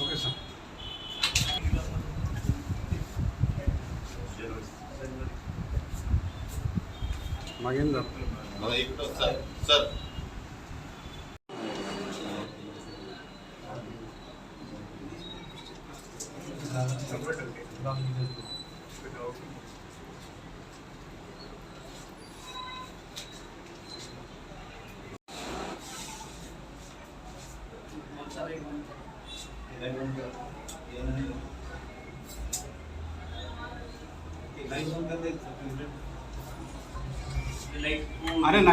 Okay sir मागेन जातो मला एक सर अरे नाही.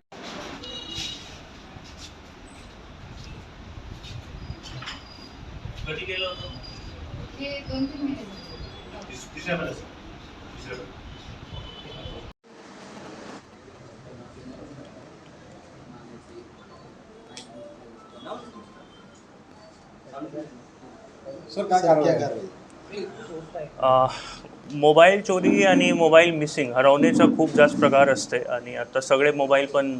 कधी गेलं होतं? हे दोन तीन महिने तिस- तिसऱ्या वेळेस तिसऱ्या मोबाईल चोरी आणि मोबाईल मिसिंग हरवण्याचा खूप जास्त प्रकार असते आणि आता सगळे मोबाईल पण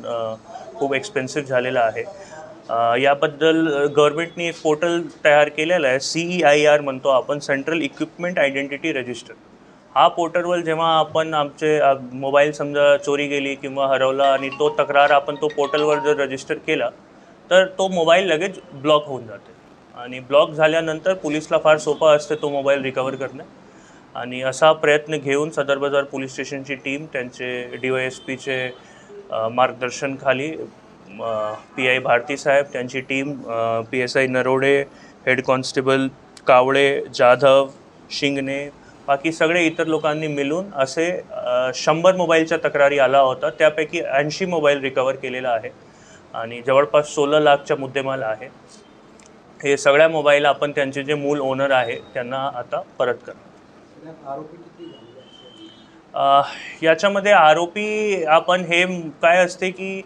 खूप एक्सपेन्सिव्ह झालेला आहे. याबद्दल गव्हर्नमेंटने एक पोर्टल तयार केलेलं आहे सीई आय आर म्हणतो आपण सेंट्रल इक्विपमेंट आयडेंटिटी रजिस्टर हा पोर्टलवर जेव्हा आपण आमचे मोबाईल समजा चोरी गेली किंवा हरवला आणि तो तक्रार आपण तो पोर्टलवर जर रजिस्टर केला तर तो मोबाईल लगेच ब्लॉक होऊन जाते. आणि ब्लॉक झाल्यानंतर पोलिसला फार सोपा असते तो मोबाईल रिकवर करणे. आणि असा प्रयत्न घेऊन सदर बाजार पोलीस स्टेशनची टीम त्यांचे डी वाय एस पीचे मार्गदर्शनखाली पी आय भारती साहेब त्यांची team P S I Narode head constable Kawale Jadhav Shingane बाकी सगळे इतर लोकांनी मिळून असे शंभर मोबाईलच्या तक्रारी आला होता. त्यापैकी ऐंशी मोबाईल रिकवर केलेला आहे. आणि जवळपास सोळा लाखच्या मुद्देमाल आहे. हे सगळ्या मोबाईल आपण त्यांचे जे मूल ओनर आहे त्यांना आता परत करणार. याच्यामध्ये आरोपी आपण हे काय असते की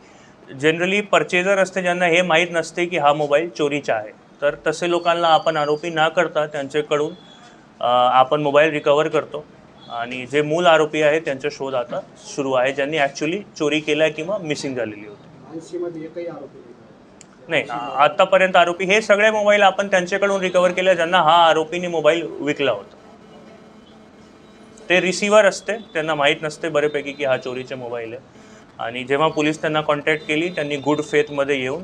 जनरली परचेजर असते ज्यांना हे माहीत नसते की हा मोबाईल चोरीचा आहे. तर तसे लोकांना आपण आरोपी ना करता त्यांच्याकडून आपण मोबाईल रिकवर करतो. आणि जे मूळ आरोपी आहे त्यांचा शोध आता सुरू आहे. ज्यांनी ॲक्च्युली चोरी केल्या किंवा मिसिंग झालेली होती. नाही. आतापर्यंत आरोपी हे सगळे मोबाईल आपण त्यांच्याकडून रिकवर केले ज्यांना हा आरोपीने मोबाईल विकला होता. ते रिसिव्हर असते त्यांना माहीत नसते बऱ्यापैकी की हा चोरीचे मोबाईल आहे. आणि जेव्हा पोलीस त्यांना कॉन्टॅक्ट केली त्यांनी गुड फेथमध्ये येऊन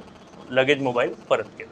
लगेच मोबाईल परत केला.